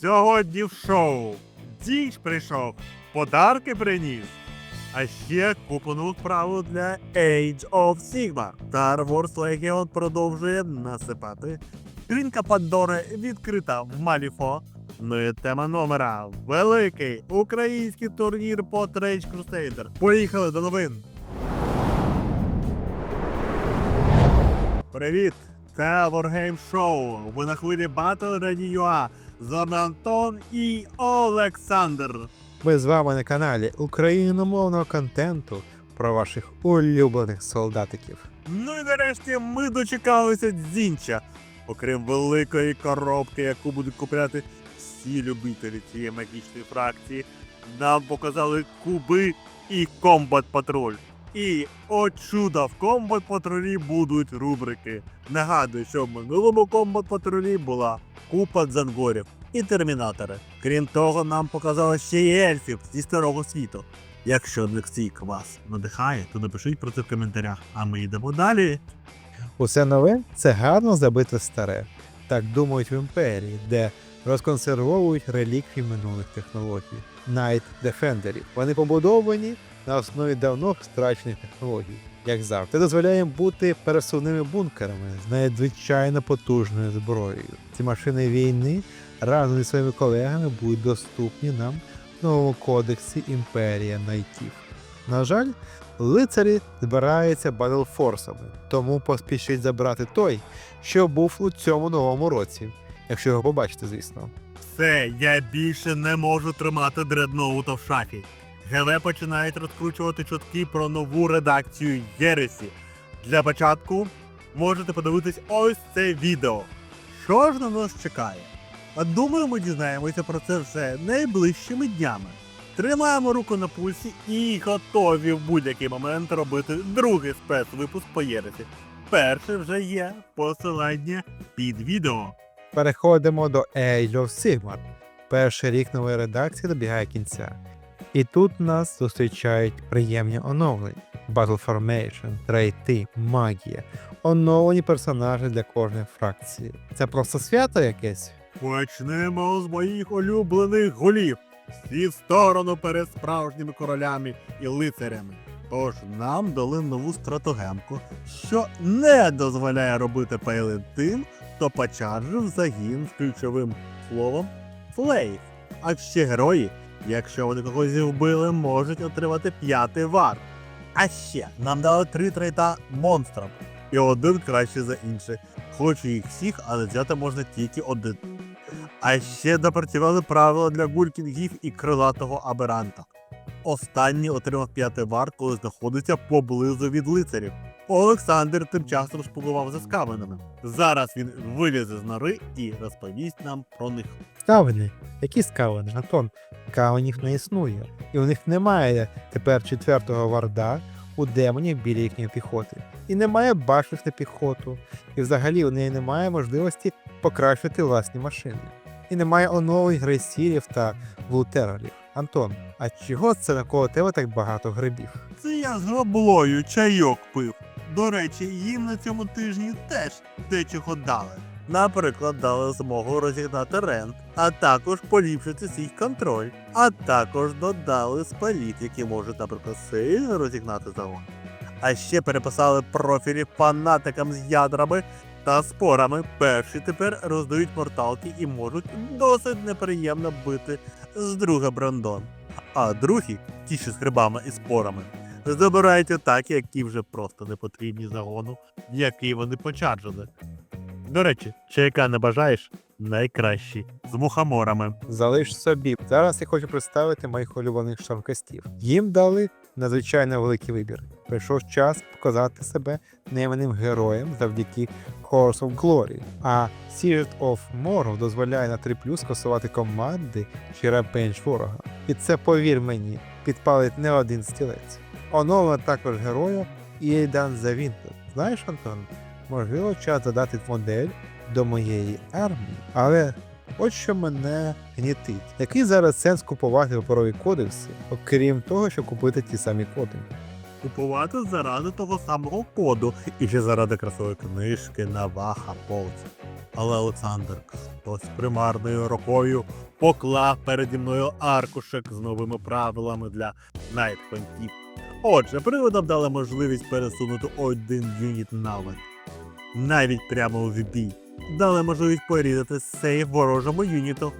Сьогодні в шоу Діч прийшов, подарки приніс. А ще купу правил для Age of Sigma. Star Wars Legion продовжує насипати. Скринька Пандори відкрита в Маліфо. Ну і тема номера. Великий український турнір по Rage Crusader. Поїхали до новин. Привіт! Це Wargame Show. Ви на хвилі Battle Ready.ua. З вами Антон і Олександр. Ми з вами на каналі україномовного контенту про ваших улюблених солдатиків. Ну і нарешті ми дочекалися дзінча. Окрім великої коробки, яку будуть купляти всі любителі цієї магічної фракції, нам показали куби і комбат патруль. І о чудо, в комбат патрулі будуть рубрики. Нагадую, що в минулому комбат патрулі була купа дзангорів і термінатори. Крім того, нам показали ще й ельфів зі старого світу. Якщо Нексік вас надихає, то напишіть про це в коментарях. А ми йдемо далі. Усе нове це гарно забите старе. Так думають в імперії, де розконсервовують реліквії минулих технологій. Night Defenderів. Вони побудовані на основі давно втрачених технологій. Як завжди, дозволяє бути пересувними бункерами з надзвичайно потужною зброєю. Ці машини війни разом зі своїми колегами будуть доступні нам в новому кодексі Імперія Найтів. На жаль, лицарі збираються батлфорсами, тому поспішіть забрати той, що був у цьому новому році, якщо його побачите, звісно. Все, я більше не можу тримати дредноута в шафі. ГВ починають розкручувати чутки про нову редакцію Єресі. Для початку можете подивитись ось це відео. Що ж на нас чекає? А думаю, ми дізнаємося про це все найближчими днями. Тримаємо руку на пульсі і готові в будь-який момент робити другий спецвипуск по Єресі. Перше вже є посилання під відео. Переходимо до Age of Sigmar. Перший рік нової редакції добігає кінця. І тут нас зустрічають приємні оновлення: Battle Formation, трейти, магія, оновлені персонажі для кожної фракції. Це просто свято якесь. Почнемо з моїх улюблених голів. Всі в сторону перед справжніми королями і лицарями. Тож нам дали нову стратогемку, що не дозволяє робити пейли тим, хто почаржив загін з ключовим словом флейв. А ще герої, якщо вони когось вбили, можуть отримати п'ятий вар. А ще нам дали три трейта монстрам. І один краще за інший. Хочу їх всіх, але взяти можна тільки один. А ще допрацювали правила для гулькінгів і крилатого аберанта. Останній отримав п'ятий вар, коли знаходиться поблизу від лицарів. Олександр тим часом шпигував за скавенами. Зараз він вилізе з нори і розповість нам про них. Скавені. Які скавені, Антон? Скавенів не існує. І у них немає тепер четвертого варда у демонів біля їхньої піхоти. І немає башів на піхоту. І взагалі у неї немає можливості покращити власні машини. І немає оновлень грейсірів та глутеролів. Антон, а чого це навколо тебе так багато грибів? Це я з граблою чайок пив. До речі, їм на цьому тижні теж дечого дали. Наприклад, дали змогу розігнати рент, а також поліпшити свій контроль. А також додали спаліт, які можуть, наприклад, сильно розігнати загон. А ще переписали профілі фанатикам з ядрами та спорами. Перші тепер роздають морталки і можуть досить неприємно бити з друга Брандон. А другі, ті, що з грибами і спорами, забирають атаки, які вже просто не потрібні загону, в який вони почаржили. До речі, чайка не бажаєш? Найкращий з мухоморами. Залиш собі. Зараз я хочу представити моїх улюблених штурмкастів. Їм дали надзвичайно великий вибір. Прийшов час показати себе нейманим героєм завдяки Horse of Glory. А Seared of Morrow дозволяє на 3 плюс скасувати команди чи репенч ворога. І це, повір мені, підпалить не один стілець. Оновлено також героя Ільдан Завінтер. Знаєш, Антон, можливо, час задати модель до моєї армії, але От що мене гнітить. Який зараз сенс купувати паперові кодекси, окрім того, щоб купити ті самі коди? Купувати заради того самого коду і ще заради красової книжки на ваха полці. Але Олександр хтось примарною рукою поклав переді мною аркушек з новими правилами для найтхонтів. Отже, приводом дали можливість пересунути один юніт навик. Навіть прямо в бій. Дали можливість порізати сейф ворожому юніту.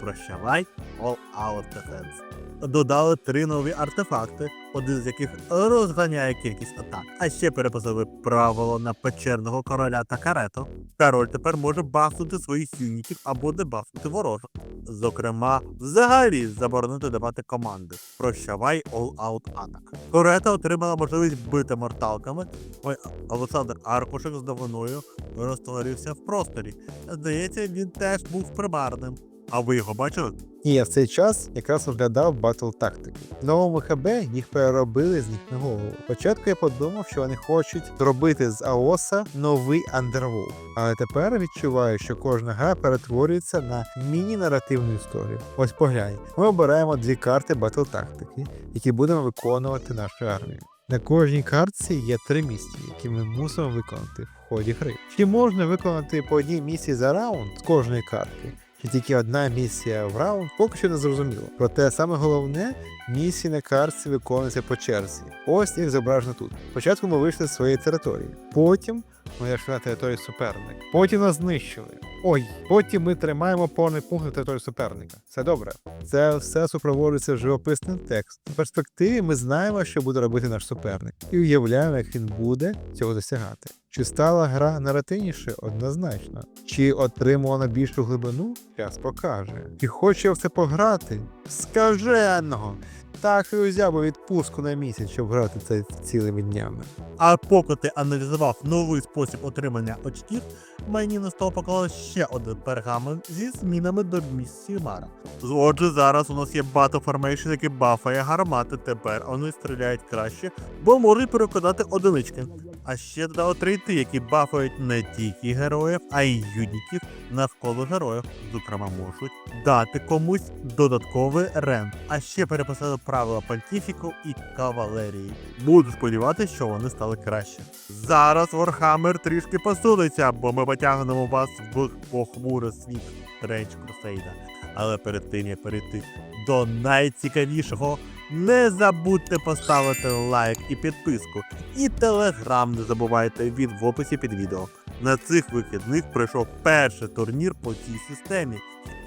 Прощавай, All Out Defense. Додали три нові артефакти, один з яких розганяє кількість атак. А ще переписали правило на печерного короля та карету. Король тепер може бафнути своїх юнітів або дебафнути ворожих. Зокрема, взагалі заборонити давати команди. Прощавай Out Attack. Карета отримала можливість бити морталками. Ой, Олександр Аркушек з новиною розтворився в просторі. Здається, він теж був примарним. А ви його бачили? І я в цей час якраз оглядав батл тактики. В новому ХБ їх переробили з ніг на голову. Спочатку я подумав, що вони хочуть зробити з Аоса новий Underworld. Але тепер відчуваю, що кожна гра перетворюється на міні-наративну історію. Ось поглянь, ми обираємо дві карти батл тактики, які будемо виконувати нашою армією. На кожній картці є три місії, які ми мусимо виконати в ході гри. Чи можна виконати по одній місії за раунд з кожної картки? Чи тільки одна місія в раунд, поки що не зрозуміло. Проте саме головне, місії на карці виконуються по черзі. Ось їх зображено тут. Спочатку ми вийшли з своєї території, потім зайшли на територію суперника. Потім нас знищили. Ой, потім ми тримаємо повний пункт на території суперника. Це добре. Це все супроводжується живописним текстом. В перспективі ми знаємо, що буде робити наш суперник, і уявляємо, як він буде цього досягати. Чи стала гра наративніше? Однозначно. Чи отримала більшу глибину? Час покаже. Чи хоче я в це пограти? Скаженого! Так і узяв би відпустку на місяць, щоб грати це цілими днями. А поки ти аналізував новий спосіб отримання очків, мені на стол поклали ще один пергамент зі змінами до місії Мара. Отже, зараз у нас є Battle Formation, який бафає гармати. Тепер вони стріляють краще, бо можуть перекладати одинички. А ще додали трейти, які бафають не тільки героїв, а й юнітів навколо героїв. Зокрема, можуть дати комусь додатковий рент. А ще переписали правила понтіфіку і кавалерії. Буду сподіватися, що вони стали краще. Зараз Warhammer трішки посунеться, бо ми потягнемо вас в похмурий світ Рейндж Крусейда. Але перед тим як перейти до найцікавішого, не забудьте поставити лайк і підписку. І телеграм не забувайте він в описі під відео. На цих вихідних пройшов перший турнір по цій системі,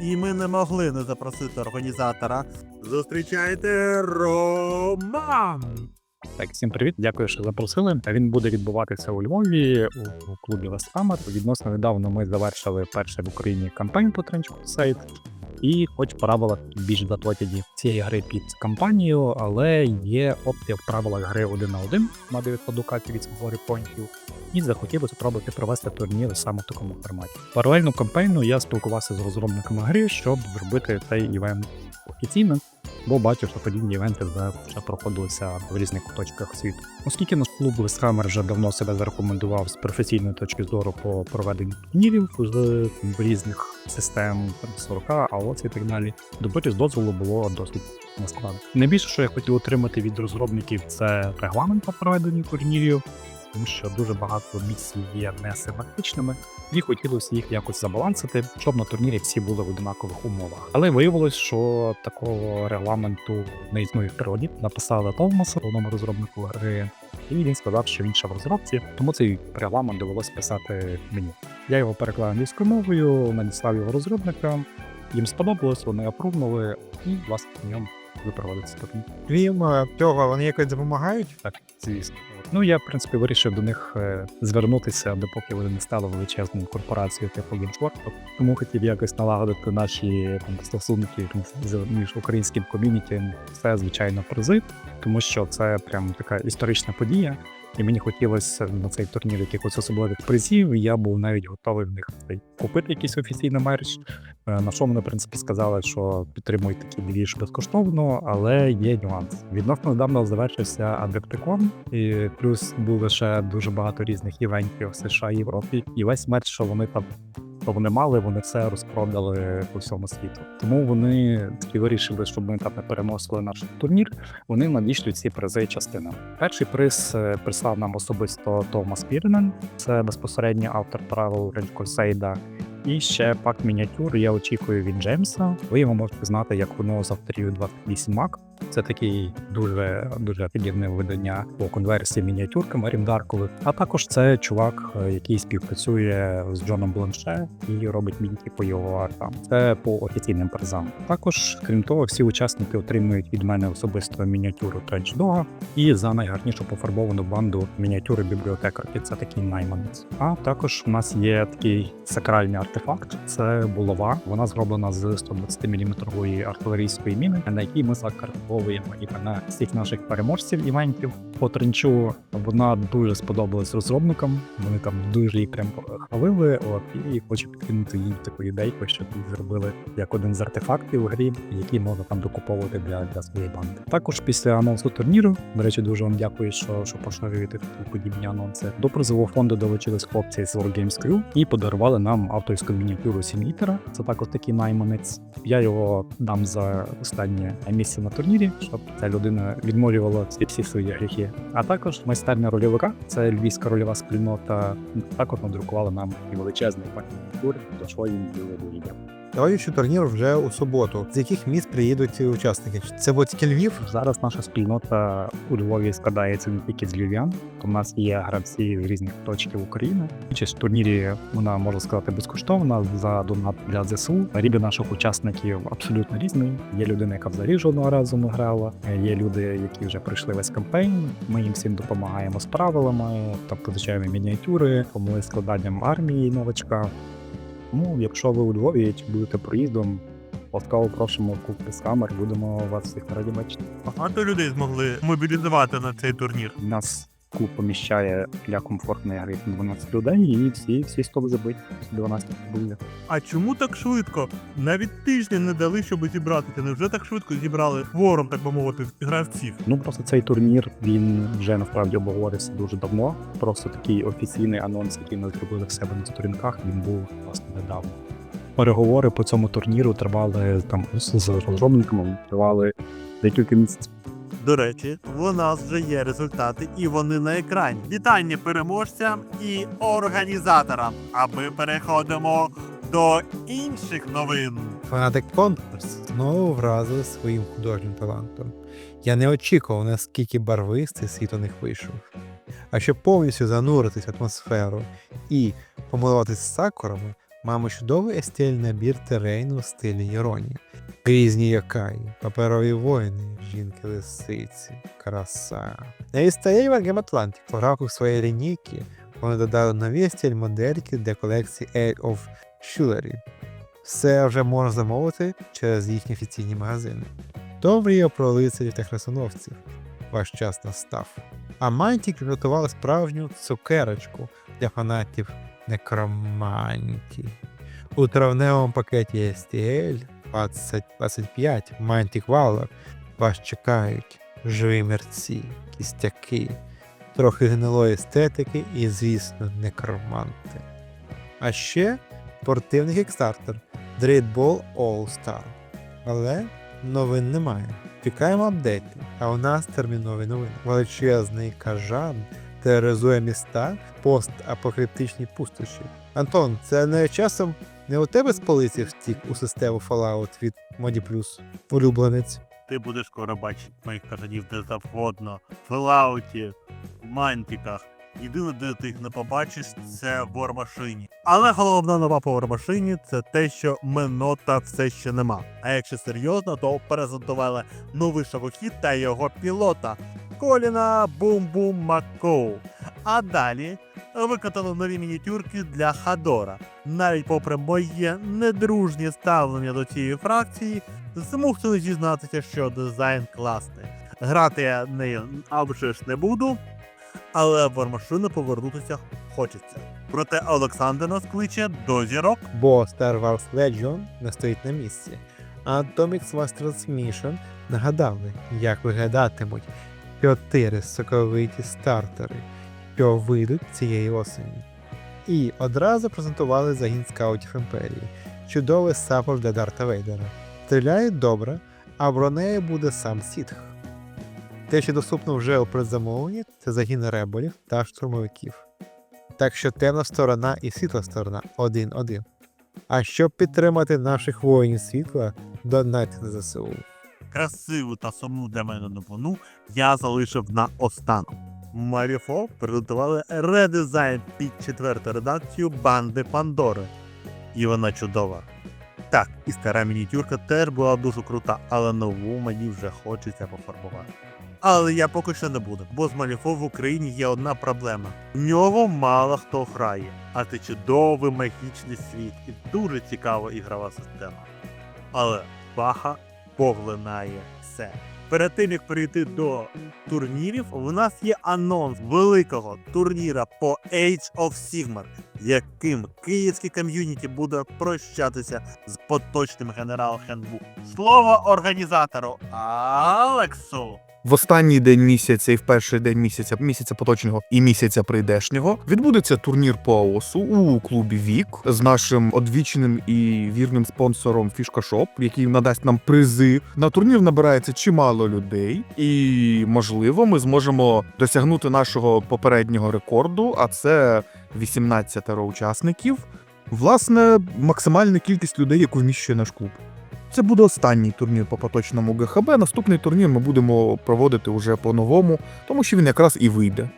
і ми не могли не запросити організатора. Зустрічайте Роман! Так, всім привіт, дякую, що запросили. Він буде відбуватися у Львові у, клубі Вестхаммер. Відносно недавно ми завершили перше в Україні кампанію по Trench Crusade. І хоч правила більш заточені цієї гри під кампанію, але є опція в правилах гри один на один на відходу від свого репойнтів. І би спробувати провести турнір саме в такому форматі. Паралельно кампейну я спілкувався з розробниками гри, щоб зробити цей івент офіційним бо бачив, що подібні івенти вже, проходилися в різних куточках світу. Оскільки наш клуб Лисхаммер вже давно себе зарекомендував з професійної точки зору по проведенню турнірів з різних систем там, 40, АОЦ і так далі, добитись дозволу було досить нескладно. Найбільше, що я хотів отримати від розробників, це регламент по проведенню турнірів. Тому що дуже багато місій є несимметричними, і хотілося їх якось забалансити, щоб на турнірі всі були в однакових умовах. Але виявилось, що такого регламенту не існує в природі. Написали Томаса, головному розробнику гри, і він сказав, що він ще в розробці, тому цей регламент довелося писати мені. Я його переклав англійською мовою, надіслав його розробникам. Їм сподобалось, вони опрувнули, і власне в ньому випроводиться турнір. Крім е, цього, вони якось допомагають. Так, звісно. Ну я в принципі вирішив до них е, звернутися, допоки вони не стали величезною корпорацією типу Геймшворку. Тому хотів якось налагодити наші там стосунки з- між українським ком'юніті. Це звичайно призи, тому що це прям така історична подія. І мені хотілося на цей турнір якихось особливих призів. і Я був навіть готовий в них купити якийсь офіційний мерч. Е, На що мене в принципі, сказали, що підтримують такий ж безкоштовно, але є нюанс. Відносно недавно завершився Адептикон, і плюс було ще дуже багато різних івентів США і Європі. І весь мерч, що вони там. Що вони мали, вони все розпродали по всьому світу. Тому вони таки вирішили, щоб ми там не переносили наш турнір. Вони надійшли ці призи частинами. Перший приз е, прислав нам особисто Томас Пірнен, це безпосередньо автор правил Ренч Крусейда. І ще пак мініатюр я очікую від Джеймса. Ви його можете знати як одного з авторів 28 Mac. Це такий дуже дуже офігенне видання по конверсії мініатюркам рівдаркових. А також це чувак, е, який співпрацює з Джоном Бланше і робить мінки по його артам. Це по офіційним призам. Також, крім того, всі учасники отримують від мене особисто мініатюру Тренч Дога і за найгарнішу пофарбовану банду мініатюри бібліотекарки. Це такий найманець. А також у нас є такий сакральний артефакт. Це булава. Вона зроблена з 120 мм артилерійської міни, на якій ми закарбовуємо імена всіх наших переможців івентів. По тренчу вона дуже сподобалась розробникам. Вони там дуже її прям хвалили. От і хочу підкинути їм таку ідейку, щоб її зробили як один з артефактів у грі, який можна там докуповувати для, для своєї банди. Також після анонсу турніру, до речі, дуже вам дякую, що, що поширюєте подібні анонси. До призового фонду долучились хлопці з War Games Crew і подарували нам авторську мініатюру Сімітера. Це також такий найманець. Я його дам за останнє місце на турнірі, щоб ця людина відмолювала всі, всі свої гріхи. А також майстерня рольовика, це львівська рольова спільнота. Також надрукували нам і величезний пакет культури, до чого їм було дуже дякую. Турнір вже у суботу. З яких міст приїдуть учасники? Це тільки Львів? Зараз наша спільнота у Львові складається не тільки з львів'ян. У нас є гравці з різних точків України. Участь в турнірі вона можна сказати безкоштовна за донат для ЗСУ. Рівень наших учасників абсолютно різний. Є людина, яка взагалі жодного разу не грала. Є люди, які вже пройшли весь кампейн. Ми їм всім допомагаємо з правилами, там позичаємо мініатюри, помогли складанням армії новачка. Тому, якщо ви у Львові чи будете проїздом, ласкаво просимо купити з Камер, будемо вас всіх раді бачити. Багато людей змогли мобілізувати на цей турнір. У нас клуб поміщає для комфортної гри 12 людей, і всі, всі стоп забиті. 12 буде. А чому так швидко? Навіть тижня не дали, щоб зібратися. Невже так швидко зібрали форум, так би мовити, гравців? Ну просто цей турнір він вже насправді обговорився дуже давно. Просто такий офіційний анонс, який ми зробили в себе на сторінках, він був власне недавно. Переговори по цьому турніру тривали там з розробниками, тривали декілька місяців. До речі, у нас вже є результати, і вони на екрані. Вітання переможцям і організаторам. А ми переходимо до інших новин. Фанатик Конкурс знову вразили своїм художнім талантом. Я не очікував, наскільки барвистий світ у них вийшов. А щоб повністю зануритись в атмосферу і помилуватись з сакурами, маємо чудовий естель набір терейну в стилі іронії. Різні якаї, паперові воїни, жінки лисиці, краса. На відстає Game Atlantic в рамках своєї лінійки вони додали нові стиль модельки для колекції Air of Jewelry. Все вже можна замовити через їхні офіційні магазини. То мрія про лицарів та хресоновців. Ваш час настав. А Мантік підготували справжню цукерочку для фанатів некромантії. У травневому пакеті STL 2025 Mantic Valor вас чекають живі мерці, кістяки, трохи гнилої естетики і, звісно, некроманти. А ще спортивний кікстартер Dreadball All Star. Але новин немає. Чекаємо апдейти, а у нас термінові новини. Величезний кажан тероризує міста в постапокриптичній пустоші. Антон, це не часом не у тебе з полиці втік у систему Fallout від Плюс, улюбленець. Ти будеш скоро бачити моїх кажанів де завгодно, в Фелауті, в мантиках. Єдине, де ти їх не побачиш, це в Вормашині. Але головна нова по Вормашині це те, що Менота все ще нема. А якщо серйозно, то презентували новий шавохід та його пілота Коліна Бум-Бум Маккоу. А далі викатали нові мініатюрки для Хадора. Навіть попри моє недружнє ставлення до цієї фракції, змусили зізнатися, що дизайн класний. Грати я нею ж не буду, але в Вармашину повернутися хочеться. Проте Олександр нас кличе до зірок. Бо Star Wars Legion не стоїть на місці. А Atomic Mass Transmission нагадали, як виглядатимуть чотири соковиті стартери, що вийдуть цієї осені. І одразу презентували загін скаутів імперії, чудовий саппорт для Дарта Вейдера. Стріляють добре, а бронею буде сам Сітх. Те, що доступно вже у предзамовленні, це загін ребелів та штурмовиків. Так що темна сторона і світла сторона один-один. А щоб підтримати наших воїнів світла, донайте на ЗСУ. Красиву та сумну для мене новину я залишив на останок. Маріфо приготували редизайн під четверту редакцію банди Пандори. І вона чудова. Так, і стара мініатюрка теж була дуже крута, але нову мені вже хочеться пофарбувати. Але я поки що не буду, бо з Маліфо в Україні є одна проблема. В нього мало хто грає, а це чудовий магічний світ і дуже цікава ігрова система. Але Баха поглинає все. Перед тим як перейти до турнірів, у нас є анонс великого турніра по Age of Sigmar, яким київський ком'юніті буде прощатися з поточним генерал Хенбу. Слово організатору Алексу. В останній день місяця і в перший день місяця, місяця поточного і місяця прийдешнього, відбудеться турнір по АОСу у клубі Вік з нашим одвічним і вірним спонсором Фішка Шоп, який надасть нам призи. На турнір набирається чимало людей, і можливо, ми зможемо досягнути нашого попереднього рекорду, а це 18 учасників. Власне, максимальна кількість людей, яку вміщує наш клуб. Це буде останній турнір по поточному ГХБ. Наступний турнір ми будемо проводити уже по-новому, тому що він якраз і вийде.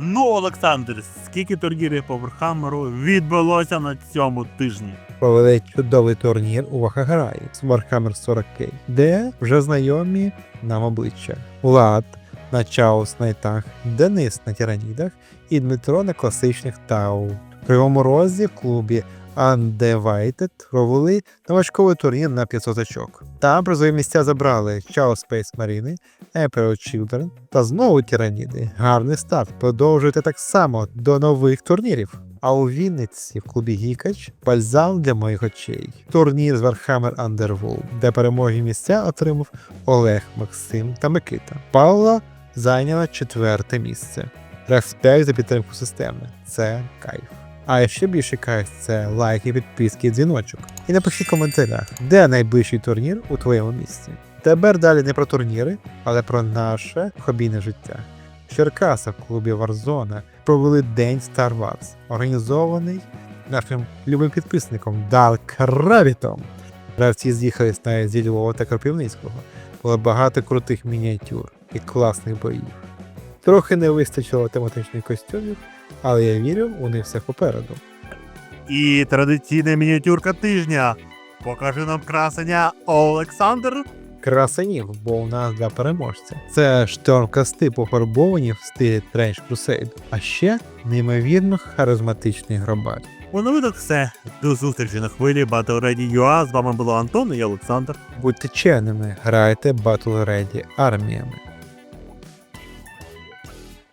Ну, Олександр, скільки турнірів по Вархаммеру відбулося на цьому тижні? Провели чудовий турнір у Вахагараї з Warhammer 40K, де вже знайомі нам обличчя. Влад на Чаус Найтах, Денис на Тиранідах і Дмитро на класичних Тау. В Кривому Розі в клубі Undivided провели новачковий турнір на 500 очок. Там призові місця забрали Chaos Space Marine, Emperor Children та знову Тираніди. Гарний старт. Продовжуйте так само до нових турнірів. А у Вінниці в клубі Гікач бальзам для моїх очей. Турнір з Warhammer Underworld, де перемоги місця отримав Олег, Максим та Микита. Павла зайняла четверте місце. Респект за підтримку системи. Це кайф. А ще більше кайф це лайки, підписки дзвіночок. І напишіть в коментарях, де найближчий турнір у твоєму місці. Тепер далі не про турніри, але про наше хобійне життя. В Черкасах в клубі Warzone провели День Star Wars, організований нашим любим підписником Дарк Равітом. Гравці з'їхались навіть зі Львова та Кропивницького. Було багато крутих мініатюр і класних боїв. Трохи не вистачило тематичних костюмів, але я вірю, у них все попереду. І традиційна мініатюрка тижня. Покажи нам красення Олександр. Красенів, бо у нас для переможця. Це штормкасти пофарбовані в стилі Trench Crusade, а ще неймовірно харизматичний гробар. У новинах все. До зустрічі на хвилі Battle Ready UA. З вами було Антон і Олександр. Будьте чемними, грайте Battle Ready арміями.